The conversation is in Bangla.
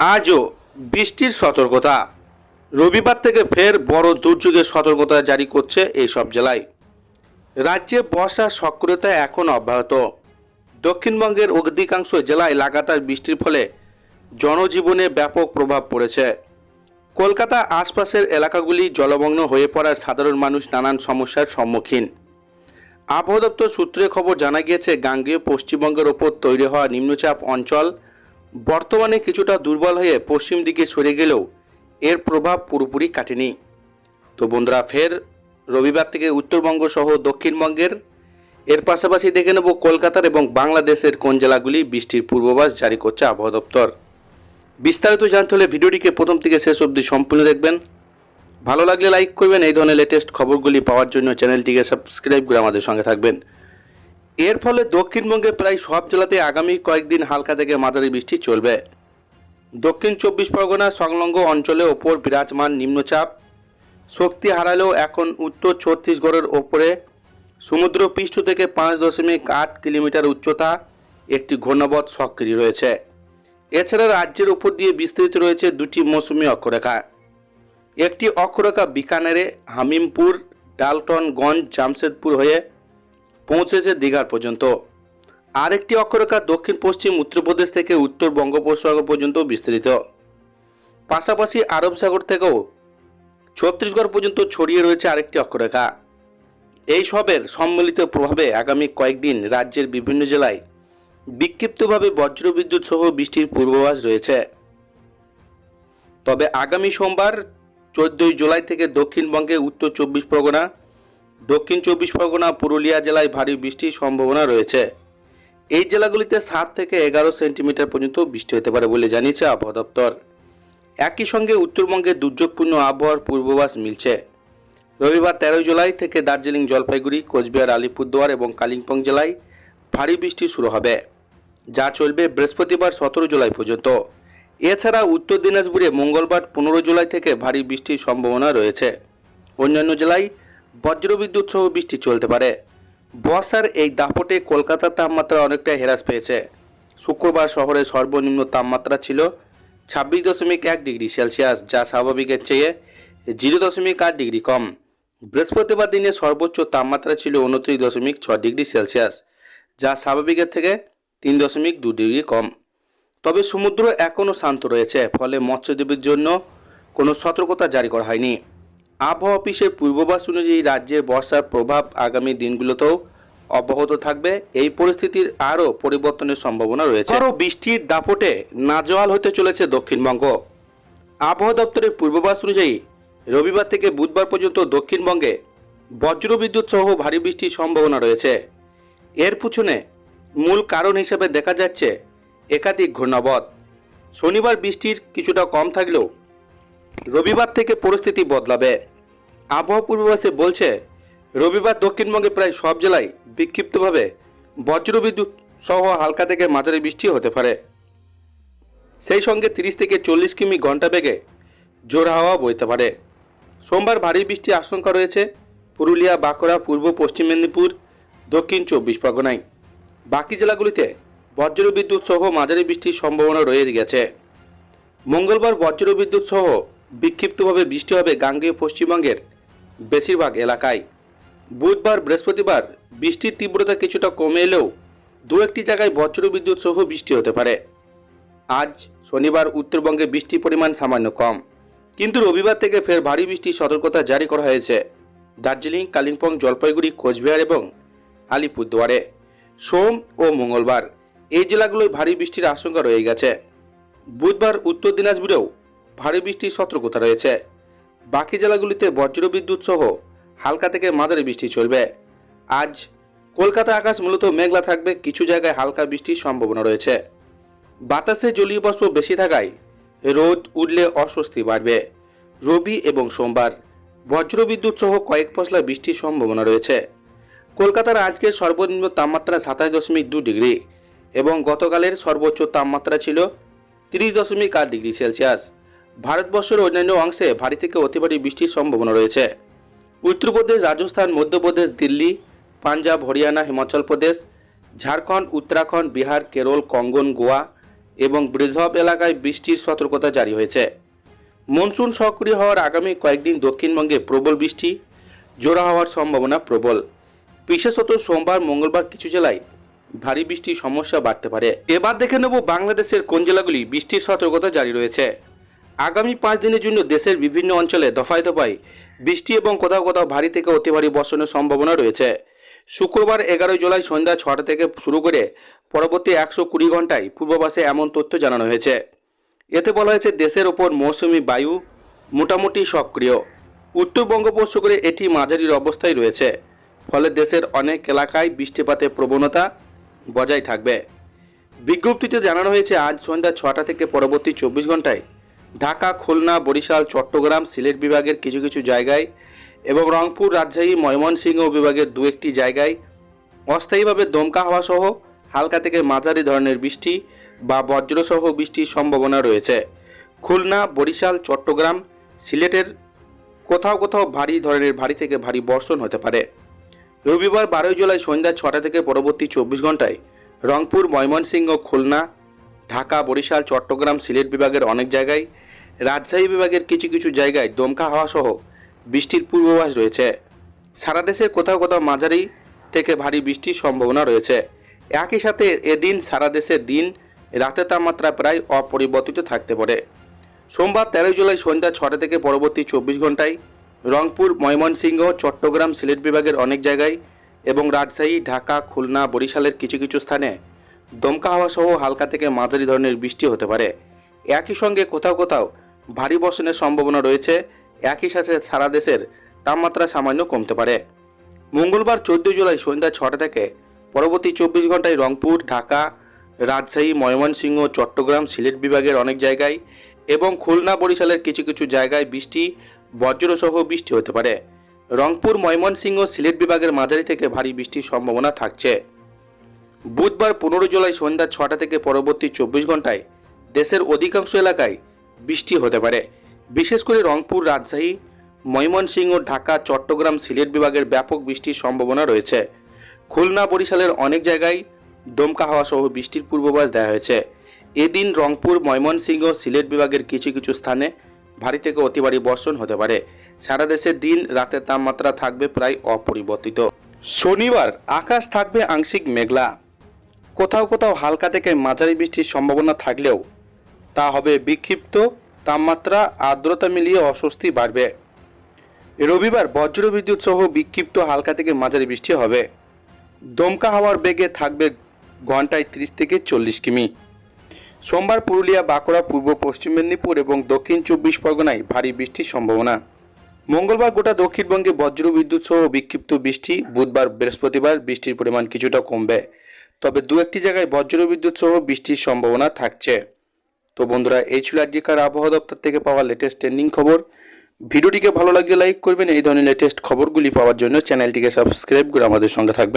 আজও বৃষ্টির সতর্কতা। রবিবার থেকে ফের বড় দুর্যোগের সতর্কতা জারি করছে এই সব জেলায়। রাজ্যে বর্ষার সক্রিয়তা এখন অব্যাহত। দক্ষিণবঙ্গের অধিকাংশ জেলায় লাগাতার বৃষ্টির ফলে জনজীবনে ব্যাপক প্রভাব পড়েছে। কলকাতা আশপাশের এলাকাগুলি জলমগ্ন হয়ে পড়ার সাধারণ মানুষ নানান সমস্যার সম্মুখীন। আবহাওয়া দপ্তর সূত্রে খবর জানা গিয়েছে, গাঙ্গেয় পশ্চিমবঙ্গের ওপর তৈরি হওয়া নিম্নচাপ অঞ্চল বর্তমানে কিছুটা দুর্বল হয়ে পশ্চিম দিকে সরে গেলেও এর প্রভাব পুরোপুরি কাটেনি। তো বন্ধুরা, ফের রবিবার থেকে উত্তরবঙ্গ সহ দক্ষিণবঙ্গের, এর পাশাপাশি দেখে নেব কলকাতার এবং বাংলাদেশের কোন জেলাগুলি বৃষ্টির পূর্বাভাস জারি করছে আবহাওয়া দপ্তর। বিস্তারিত জানতে হলে ভিডিওটিকে প্রথম থেকে শেষ অবধি সম্পূর্ণ দেখবেন। ভালো লাগলে লাইক করবেন, এই ধরনের লেটেস্ট খবরগুলি পাওয়ার জন্য চ্যানেলটিকে সাবস্ক্রাইব করে আমাদের সঙ্গে থাকবেন। এর ফলে দক্ষিণবঙ্গে প্রায় সব জেলাতে আগামী কয়েকদিন হালকা থেকে মাঝারি বৃষ্টি চলবে। দক্ষিণ চব্বিশ পরগনা সংলগ্ন অঞ্চলে ওপর বিরাজমান নিম্নচাপ। শক্তি হারালেও এখন উত্তর ছত্তিশগড়ের ওপরে। সমুদ্র পৃষ্ঠ থেকে পাঁচ দশমিক আট কিলোমিটার উচ্চতা একটি ঘূর্ণবৎ সক্রিয় রয়েছে। এছাড়া রাজ্যের উপর দিয়ে বিস্তৃত রয়েছে দুটি মৌসুমি অক্ষরেখা। একটি অক্ষরেখা বিকানেরে, হামিমপুর, ডালটনগঞ্জ, জামশেদপুর হয়ে পৌঁছেছে দীঘার পর্যন্ত। আরেকটি অক্ষরেখা দক্ষিণ, পশ্চিম, উত্তরপ্রদেশ থেকে উত্তর বঙ্গোপসাগর পর্যন্ত বিস্তৃত। পাশাপাশি আরব সাগর থেকেও ছত্তিশগড় পর্যন্ত ছড়িয়ে রয়েছে আরেকটি অক্ষরেখা। এই সবের সম্মিলিত প্রভাবে আগামী কয়েকদিন রাজ্যের বিভিন্ন জেলায় বিক্ষিপ্তভাবে বজ্রবিদ্যুৎ সহ বৃষ্টির পূর্বাভাস রয়েছে। তবে আগামী সোমবার চোদ্দই জুলাই থেকে দক্ষিণবঙ্গে উত্তর চব্বিশ পরগনা দক্ষিণ চব্বিশ পরগনা পুরুলিয়া জেলায় ভারী বৃষ্টির সম্ভাবনা রয়েছে। এই জেলাগুলিতে সাত থেকে এগারো সেন্টিমিটার পর্যন্ত বৃষ্টি হতে পারে বলে জানিয়েছে আবহাওয়া দপ্তর। একই সঙ্গে উত্তরবঙ্গে দুর্যোগপূর্ণ আবহাওয়ার পূর্বাভাস মিলছে। রবিবার তেরোই জুলাই থেকে দার্জিলিং, জলপাইগুড়ি, কোচবিহার, আলিপুরদুয়ার এবং কালিম্পং জেলায় ভারী বৃষ্টি শুরু হবে, যা চলবে বৃহস্পতিবার সতেরো জুলাই পর্যন্ত। এছাড়া উত্তর দিনাজপুরে মঙ্গলবার পনেরো জুলাই থেকে ভারী বৃষ্টির সম্ভাবনা রয়েছে। অন্যান্য জেলায় বজ্রবিদ্যুৎ সহ বৃষ্টি চলতে পারে। বর্ষার এই দাপটে কলকাতার তাপমাত্রা অনেকটা হ্রাস পেয়েছে। শুক্রবার শহরে সর্বনিম্ন তাপমাত্রা ছিল ছাব্বিশ দশমিক এক ডিগ্রি সেলসিয়াস, যা স্বাভাবিকের চেয়ে জিরো দশমিক আট ডিগ্রি কম। বৃহস্পতিবার দিনে সর্বোচ্চ তাপমাত্রা ছিল উনত্রিশ দশমিক ছ ডিগ্রি সেলসিয়াস, যা স্বাভাবিকের থেকে তিন দশমিক দু ডিগ্রি কম। তবে সমুদ্র এখনও শান্ত রয়েছে, ফলে মৎস্যজীবীর জন্য কোনো সতর্কতা জারি করা হয়নি। আবহাওয়া অফিসের পূর্বাভাস অনুযায়ী রাজ্যের বর্ষার প্রভাব আগামী দিনগুলোতেও অব্যাহত থাকবে। এই পরিস্থিতির আরও পরিবর্তনের সম্ভাবনা রয়েছে। আরও বৃষ্টির দাপটে নাজোয়াল হতে চলেছে দক্ষিণবঙ্গ। আবহাওয়া দপ্তরের পূর্বাভাস অনুযায়ী রবিবার থেকে বুধবার পর্যন্ত দক্ষিণবঙ্গে বজ্রবিদ্যুৎ সহ ভারী বৃষ্টির সম্ভাবনা রয়েছে। এর পিছনে মূল কারণ হিসেবে দেখা যাচ্ছে একাধিক ঘূর্ণাবত। শনিবার বৃষ্টির কিছুটা কম থাকলেও রবিবার থেকে পরিস্থিতি বদলাবে। আবহাওয়া পূর্বাভাসে বলছে, রবিবার দক্ষিণবঙ্গে প্রায় সব জেলায় বিক্ষিপ্তভাবে বজ্রবিদ্যুৎ সহ হালকা থেকে মাঝারি বৃষ্টি হতে পারে। সেই সঙ্গে তিরিশ থেকে চল্লিশ কিমি ঘণ্টা বেগে জোর হাওয়া বইতে পারে। সোমবার ভারী বৃষ্টির আশঙ্কা রয়েছে পুরুলিয়া, বাঁকুড়া, পূর্ব, পশ্চিম মেদিনীপুর, দক্ষিণ চব্বিশ পরগনায়। বাকি জেলাগুলিতে বজ্রবিদ্যুৎ সহ মাঝারি বৃষ্টির সম্ভাবনা রয়ে গেছে। মঙ্গলবার বজ্রবিদ্যুৎ সহ বিক্ষিপ্তভাবে বৃষ্টি হবে গাঙ্গেয় পশ্চিমবঙ্গের বেশিরভাগ এলাকায়। বুধবার, বৃহস্পতিবার বৃষ্টির তীব্রতা কিছুটা কমে এলেও দু একটি জায়গায় বজ্রবিদ্যুৎ সহ বৃষ্টি হতে পারে। আজ শনিবার উত্তরবঙ্গে বৃষ্টির পরিমাণ সামান্য কম। কিন্তু রবিবার থেকে ফের ভারী বৃষ্টির সতর্কতা জারি করা হয়েছে। দার্জিলিং, কালিম্পং, জলপাইগুড়ি, কোচবিহার এবং আলিপুরদুয়ারে। সোম ও মঙ্গলবার এই জেলাগুলোয় ভারী বৃষ্টির আশঙ্কা রয়ে গেছে। বুধবার উত্তর দিনাজপুরেও ভারী বৃষ্টির সতর্কতা রয়েছে। বাকি জেলাগুলিতে বজ্রবিদ্যুৎ সহ হালকা থেকে মাঝারি বৃষ্টি চলবে। আজ কলকাতা আকাশ মূলত মেঘলা থাকবে, কিছু জায়গায় হালকা বৃষ্টির সম্ভাবনা রয়েছে। বাতাসে জলীয় বাষ্প বেশি থাকায় রোদ উঠলে অস্বস্তি বাড়বে। রবি এবং সোমবার বজ্রবিদ্যুৎ সহ কয়েক পশলা বৃষ্টির সম্ভাবনা রয়েছে। কলকাতার আজকের সর্বনিম্ন তাপমাত্রা সাতাশ দশমিক দু ডিগ্রি এবং গতকালের সর্বোচ্চ তাপমাত্রা ছিল তিরিশ দশমিক আট ডিগ্রি সেলসিয়াস। ভারতবর্ষের অন্যান্য অংশে ভারী থেকে অতি ভারী বৃষ্টির সম্ভাবনা রয়েছে। উত্তরপ্রদেশ রাজস্থান মধ্যপ্রদেশ দিল্লি, পাঞ্জাব, হরিয়ানা, হিমাচল প্রদেশ, ঝাড়খণ্ড, উত্তরাখণ্ড, বিহার, কেরল, কঙ্গন, গোয়া এবং বৃদ্ধব এলাকায় বৃষ্টির সতর্কতা জারি হয়েছে। মনসুন সক্রিয় হওয়ার আগামী কয়েকদিন দক্ষিণবঙ্গে প্রবল বৃষ্টি, জোড়া হওয়ার সম্ভাবনা প্রবল। বিশেষত সোমবার, মঙ্গলবার কিছু জেলায় ভারী বৃষ্টির সমস্যা বাড়তে পারে। এবার দেখে নেব বাংলাদেশের কোন জেলাগুলি বৃষ্টির সতর্কতা জারি রয়েছে। আগামী পাঁচ দিনের জন্য দেশের বিভিন্ন অঞ্চলে দফায় দফায় বৃষ্টি এবং কোথাও কোথাও ভারী থেকে অতি ভারী বর্ষণের সম্ভাবনা রয়েছে। শুক্রবার এগারোই জুলাই সন্ধ্যা ছটা থেকে শুরু করে পরবর্তী একশো কুড়ি ঘন্টায় পূর্বাভাসে এমন তথ্য জানানো হয়েছে। এতে বলা হয়েছে, দেশের ওপর মৌসুমি বায়ু মোটামুটি সক্রিয়। উত্তর বঙ্গোপসাগরে এটি মাঝারির অবস্থায় রয়েছে, ফলে দেশের অনেক এলাকায় বৃষ্টিপাতের প্রবণতা বজায় থাকবে। বিজ্ঞপ্তিতে জানানো হয়েছে, আজ সন্ধ্যা ছটা থেকে পরবর্তী চব্বিশ ঘন্টায় ঢাকা, খুলনা, বরিশাল, চট্টগ্রাম, সিলেট বিভাগের কিছু কিছু জায়গায় এবং রংপুর, রাজশাহী, ময়মনসিংহ বিভাগের দু একটি জায়গায় অস্থায়ীভাবে দমকা হাওয়া সহ হালকা থেকে মাঝারি ধরনের বৃষ্টি বা বজ্রসহ বৃষ্টির সম্ভাবনা রয়েছে। খুলনা, বরিশাল, চট্টগ্রাম সিলেটের কোথাও কোথাও ভারী ধরনের, ভারী থেকে ভারী বর্ষণ হতে পারে। রবিবার বারোই জুলাই সন্ধ্যা ছটা থেকে পরবর্তী চব্বিশ ঘন্টায় রংপুর, ময়মনসিংহ, খুলনা, ঢাকা, বরিশাল, চট্টগ্রাম, সিলেট বিভাগের অনেক জায়গায় রাজশাহী বিভাগের কিছু কিছু জায়গায় দমকা হাওয়া সহ বৃষ্টির পূর্বাভাস রয়েছে। সারা দেশে কোথাও কোথাও মাঝারি থেকে ভারী বৃষ্টির সম্ভাবনা রয়েছে। একই সাথে এদিন সারা দেশের দিন রাতের তাপমাত্রা প্রায় অপরিবর্তিত থাকতে পারে। সোমবার তেরোই জুলাই সন্ধ্যা ছটা থেকে পরবর্তী চব্বিশ ঘন্টায় রংপুর, ময়মনসিংহ, চট্টগ্রাম, সিলেট বিভাগের অনেক জায়গায় এবং রাজশাহী, ঢাকা, খুলনা, বরিশালের কিছু কিছু স্থানে দমকা হাওয়া সহ হালকা থেকে মাঝারি ধরনের বৃষ্টি হতে পারে। একই সঙ্গে কোথাও কোথাও ভারী বর্ষণের সম্ভাবনা রয়েছে। একই সাথে সারা দেশের তাপমাত্রা সামান্য কমতে পারে। মঙ্গলবার চোদ্দই জুলাই সন্ধ্যা ছটা থেকে পরবর্তী চব্বিশ ঘন্টায় রংপুর, ঢাকা, রাজশাহী, ময়মনসিংহ, চট্টগ্রাম, সিলেট বিভাগের অনেক জায়গায় এবং খুলনা বরিশালের কিছু কিছু জায়গায় বৃষ্টি, বজ্রসহ বৃষ্টি হতে পারে। রংপুর, ময়মনসিংহ, সিলেট বিভাগের মাঝারি থেকে ভারী বৃষ্টির সম্ভাবনা থাকছে। বুধবার পনেরো জুলাই সন্ধ্যা ছটা থেকে পরবর্তী চব্বিশ ঘন্টায় দেশের অধিকাংশ এলাকায় বৃষ্টি হতে পারে। বিশেষ করে রংপুর, রাজশাহী, ময়মনসিংহ, ঢাকা, চট্টগ্রাম, সিলেট বিভাগের ব্যাপক বৃষ্টির সম্ভাবনা রয়েছে। খুলনা, বরিশালের অনেক জায়গায় দমকা হাওয়া সহ বৃষ্টির পূর্বাভাস দেওয়া হয়েছে। এদিন রংপুর, ময়মনসিংহ, সিলেট বিভাগের কিছু কিছু স্থানে ভারী থেকে অতি ভারী বর্ষণ হতে পারে। সারা দেশে দিন রাতের তাপমাত্রা থাকবে প্রায় অপরিবর্তিত। শনিবার আকাশ থাকবে আংশিক মেঘলা। কোথাও কোথাও হালকা থেকে মাঝারি বৃষ্টির সম্ভাবনা থাকলেও তা হবে বিক্ষিপ্ত, তাপমাত্রা, আর্দ্রতা মিলিয়ে অস্বস্তি বাড়বে। রবিবার বজ্রবিদ্যুৎ সহ বিক্ষিপ্ত হালকা থেকে মাঝারি বৃষ্টি হবে। দমকা হাওয়ার বেগে থাকবে ঘন্টায় ত্রিশ থেকে চল্লিশ কিমি। সোমবার পুরুলিয়া, বাঁকুড়া, পূর্ব, পশ্চিম মেদিনীপুর এবং দক্ষিণ চব্বিশ পরগনায় ভারী বৃষ্টির সম্ভাবনা। মঙ্গলবার গোটা দক্ষিণবঙ্গে বজ্র বিদ্যুৎ সহ বিক্ষিপ্ত বৃষ্টি, বুধবার বৃহস্পতিবার বৃষ্টির পরিমাণ কিছুটা কমবে। তবে দু একটি জায়গায় বজ্র বিদ্যুৎ সহ বৃষ্টির সম্ভাবনা থাকছে। তো বন্ধুরা, এই ছিল আজকের আবহাওয়া দপ্তর থেকে পাওয়া লেটেস্ট ট্রেন্ডিং খবর। ভিডিওটিকে ভালো লাগলে লাইক করবেন, এই ধরনের লেটেস্ট খবরগুলি পাওয়ার জন্য চ্যানেলটিকে সাবস্ক্রাইব করে আমাদের সঙ্গে থাকবেন।